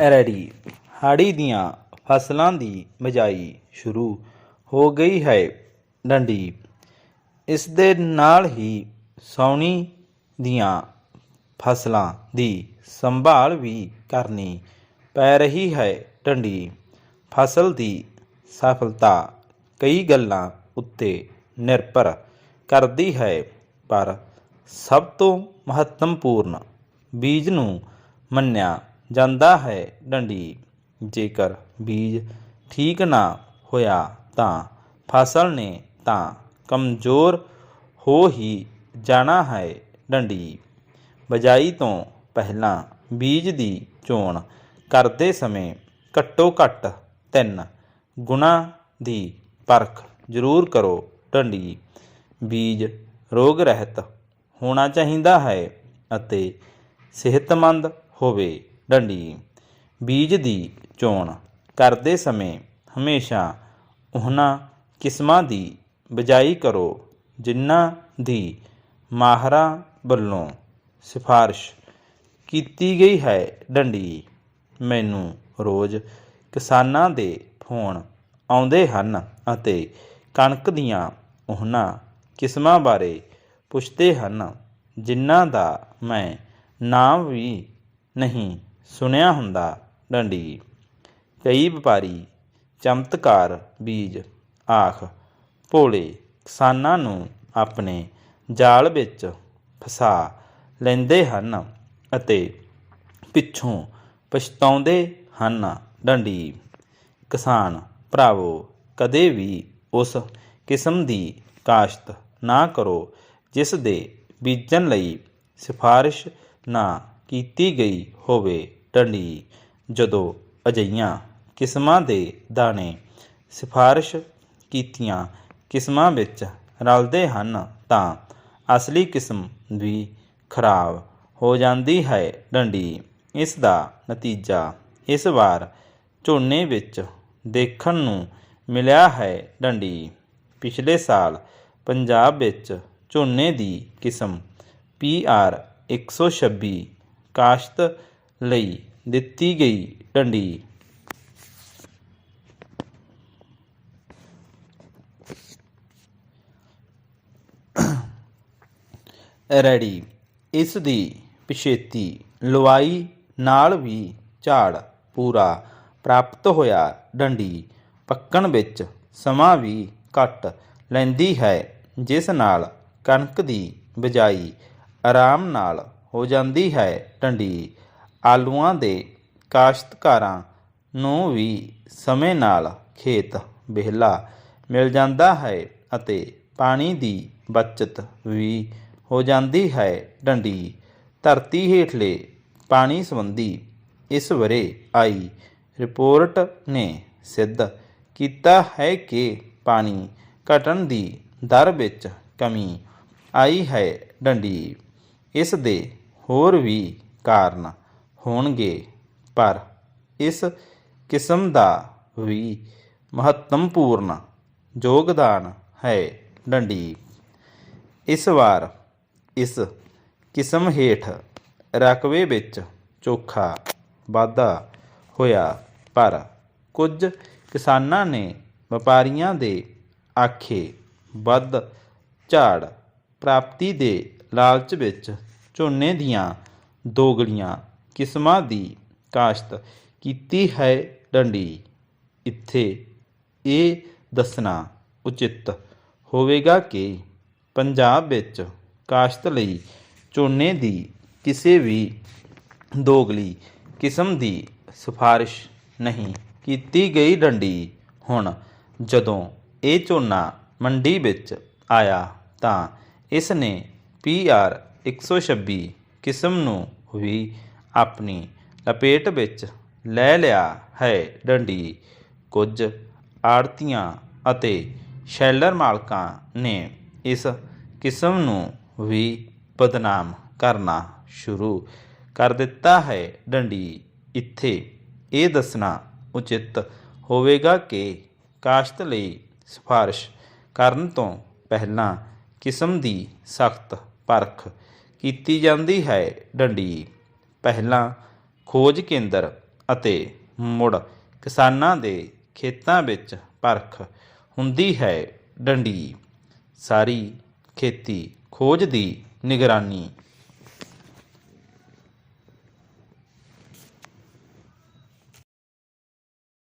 Ready ਹਾੜੀ ਦੀਆਂ ਫਸਲਾਂ ਦੀ ਬਿਜਾਈ ਸ਼ੁਰੂ ਹੋ ਗਈ ਹੈ ਡੰਡੀ। ਇਸ ਦੇ ਨਾਲ ਹੀ ਸੌਣੀ ਦੀਆਂ ਫਸਲਾਂ ਦੀ ਸੰਭਾਲ ਵੀ ਕਰਨੀ ਪੈ ਰਹੀ ਹੈ ਡੰਡੀ। ਫਸਲ ਦੀ ਸਫਲਤਾ ਕਈ ਗੱਲਾਂ ਉੱਤੇ ਨਿਰਭਰ ਕਰਦੀ ਹੈ, ਪਰ ਸਭ ਤੋਂ ਮਹੱਤਵਪੂਰਨ ਬੀਜ ਨੂੰ ਮੰਨਿਆ ਜਾਂਦਾ ਹੈ ਡੰਡੀ। ਜੇਕਰ ਬੀਜ ਠੀਕ ਨਾ ਹੋਇਆ ਤਾਂ ਫਸਲ ਨੇ ਤਾਂ ਕਮਜ਼ੋਰ ਹੋ ਹੀ ਜਾਣਾ ਹੈ ਡੰਡੀ। ਬਜਾਈ ਤੋਂ ਪਹਿਲਾਂ ਬੀਜ ਦੀ ਚੋਣ ਕਰਦੇ ਸਮੇਂ ਘੱਟੋ ਘੱਟ ਤਿੰਨ ਗੁਣਾ ਦੀ ਪਰਖ ਜ਼ਰੂਰ ਕਰੋ ਡੰਡੀ। ਬੀਜ ਰੋਗ ਰਹਿਤ ਹੋਣਾ ਚਾਹੀਦਾ ਹੈ ਅਤੇ ਸਿਹਤਮੰਦ ਹੋਵੇ। ਡੰਡੀ। ਬੀਜ ਦੀ ਚੋਣ ਕਰਦੇ ਸਮੇਂ ਹਮੇਸ਼ਾ ਉਹਨਾਂ ਕਿਸਮਾਂ ਦੀ ਬਜਾਈ ਕਰੋ ਜਿਨ੍ਹਾਂ ਦੀ ਮਾਹਰਾਂ ਵੱਲੋਂ ਸਿਫਾਰਿਸ਼ ਕੀਤੀ ਗਈ ਹੈ। ਡੰਡੀ ਮੈਨੂੰ ਰੋਜ਼ ਕਿਸਾਨਾਂ ਦੇ ਫੋਨ ਆਉਂਦੇ ਹਨ ਅਤੇ ਕਣਕ ਦੀਆਂ ਉਹਨਾਂ ਕਿਸਮਾਂ ਬਾਰੇ ਪੁੱਛਦੇ ਹਨ, ਜਿਨ੍ਹਾਂ ਦਾ ਮੈਂ ਨਾਮ ਵੀ ਨਹੀਂ ਸੁਣਿਆ ਹੁੰਦਾ ਡੰਡੀ। ਕਈ ਵਪਾਰੀ ਚਮਤਕਾਰ ਬੀਜ, ਆਖ, ਭੋਲੇ ਕਿਸਾਨਾਂ ਨੂੰ ਆਪਣੇ ਜਾਲ ਵਿੱਚ ਫਸਾ ਲੈਂਦੇ ਹਨ ਅਤੇ ਪਿੱਛੋਂ ਪਛਤਾਉਂਦੇ ਹਨ ਡੰਡੀ। ਕਿਸਾਨ, ਭਰਾਵੋ, ਕਦੇ ਵੀ ਉਸ ਕਿਸਮ ਦੀ ਕਾਸ਼ਤ ਨਾ ਕਰੋ ਜਿਸ ਦੇ ਬੀਜਣ ਲਈ ਸਿਫਾਰਿਸ਼ ਨਾ ਕੀਤੀ ਗਈ ਹੋਵੇ। ਡੰਡੀ ਜਦੋਂ ਅਜਈਆਂ ਕਿਸਮਾਂ ਦੇ ਦਾਣੇ ਸਿਫਾਰਿਸ਼ ਕੀਤੀਆਂ ਕਿਸਮਾਂ ਵਿੱਚ ਰਲਦੇ ਹਨ ਤਾਂ ਅਸਲੀ ਕਿਸਮ ਵੀ ਖਰਾਬ ਹੋ ਜਾਂਦੀ ਹੈ ਡੰਡੀ। ਇਸ ਦਾ ਨਤੀਜਾ ਇਸ ਵਾਰ ਝੋਨੇ ਵਿੱਚ ਦੇਖਣ ਨੂੰ ਮਿਲਿਆ ਹੈ ਡੰਡੀ। ਪਿਛਲੇ ਸਾਲ ਪੰਜਾਬ ਵਿੱਚ ਝੋਨੇ ਦੀ ਕਿਸਮ PR 126 ਕਾਸ਼ਤ ਲਈ ਦਿੱਤੀ ਗਈ ਡੰਡੀ। ਰੈਡੀ। ਇਸ ਦੀ ਪਿਛੇਤੀ ਲਵਾਈ ਨਾਲ ਵੀ ਝਾੜ ਪੂਰਾ ਪ੍ਰਾਪਤ ਹੋਇਆ ਡੰਡੀ। ਪੱਕਣ ਵਿੱਚ ਸਮਾਂ ਵੀ ਘੱਟ ਲੈਂਦੀ ਹੈ, ਜਿਸ ਨਾਲ ਕਣਕ ਦੀ ਬਿਜਾਈ ਆਰਾਮ ਨਾਲ ਹੋ ਜਾਂਦੀ ਹੈ ਡੰਡੀ। ਆਲੂਆਂ ਦੇ ਕਾਸ਼ਤਕਾਰਾਂ ਨੂੰ ਵੀ ਸਮੇਂ ਨਾਲ ਖੇਤ ਵਿਹਲਾ ਮਿਲ ਜਾਂਦਾ ਹੈ ਅਤੇ ਪਾਣੀ ਦੀ ਬਚਤ ਵੀ ਹੋ ਜਾਂਦੀ ਹੈ। ਡੰਡੀ ਧਰਤੀ ਹੇਠਲੇ ਪਾਣੀ ਸੰਬੰਧੀ ਇਸ ਵਰੇ ਆਈ ਰਿਪੋਰਟ ਨੇ ਸਿੱਧ ਕੀਤਾ ਹੈ ਕਿ ਪਾਣੀ ਘਟਣ ਦੀ ਦਰ ਵਿੱਚ ਕਮੀ ਆਈ ਹੈ। ਡੰਡੀ ਇਸ ਦੇ ਹੋਰ ਵੀ ਕਾਰਨ ਹੋਣਗੇ। ਪਰ ਇਸ ਕਿਸਮ ਦਾ ਵੀ ਮਹੱਤਵਪੂਰਨ ਯੋਗਦਾਨ ਹੈ ਡੰਡੀ। ਇਸ ਵਾਰ ਇਸ ਕਿਸਮ ਹੇਠ ਰਕਬੇ ਵਿੱਚ ਚੋਖਾ ਵਾਧਾ ਹੋਇਆ, ਪਰ ਕੁਝ ਕਿਸਾਨਾਂ ਨੇ ਵਪਾਰੀਆਂ ਦੇ ਆਖੇ ਵੱਧ ਝਾੜ ਪ੍ਰਾਪਤੀ ਦੇ ਲਾਲਚ ਵਿੱਚ ਝੋਨੇ ਦੀਆਂ ਦੋਗਲੀਆਂ ਕਿਸਮਾਂ ਦੀ ਕਾਸ਼ਤ ਕੀਤੀ ਹੈ ਡੰਡੀ? ਇੱਥੇ ਇਹ ਦੱਸਣਾ ਉਚਿਤ ਹੋਵੇਗਾ ਕਿ ਪੰਜਾਬ ਵਿੱਚ ਕਾਸ਼ਤ ਲਈ ਝੋਨੇ ਦੀ ਕਿਸੇ ਵੀ ਦੋਗਲੀ ਕਿਸਮ ਦੀ ਸਿਫਾਰਿਸ਼ ਨਹੀਂ ਕੀਤੀ ਗਈ ਡੰਡੀ। ਹੁਣ ਜਦੋਂ ਇਹ ਝੋਨਾ ਮੰਡੀ ਵਿੱਚ ਆਇਆ ਤਾਂ ਇਸ ਨੇ PR 126 ਕਿਸਮ ਨੂੰ ਵੀ ਆਪਣੀ ਲਪੇਟ ਵਿੱਚ ਲੈ ਲਿਆ ਹੈ। ਡੰਡੀ, ਕੁਝ ਆੜਤੀਆਂ ਅਤੇ ਸ਼ੈਲਰ ਮਾਲਕਾਂ ਨੇ ਇਸ ਕਿਸਮ ਨੂੰ ਵੀ ਬਦਨਾਮ ਕਰਨਾ ਸ਼ੁਰੂ ਕਰ ਦਿੱਤਾ ਹੈ। ਡੰਡੀ, ਇੱਥੇ ਇਹ ਦੱਸਣਾ ਉਚਿਤ ਹੋਵੇਗਾ ਕਿ ਕਾਸ਼ਤ ਲਈ ਸਿਫਾਰਿਸ਼ ਕਰਨ ਤੋਂ ਪਹਿਲਾਂ ਕਿਸਮ ਦੀ ਸਖਤ ਪਰਖ ਕੀਤੀ ਜਾਂਦੀ ਹੈ। ਡੰਡੀ ਪਹਿਲਾਂ ਖੋਜ ਕੇਂਦਰ ਅਤੇ ਮੁੜ ਕਿਸਾਨਾਂ ਦੇ ਖੇਤਾਂ ਵਿੱਚ ਪਰਖ ਹੁੰਦੀ ਹੈ ਡੰਡੀ। ਸਾਰੀ ਖੇਤੀ ਖੋਜ ਦੀ ਨਿਗਰਾਨੀ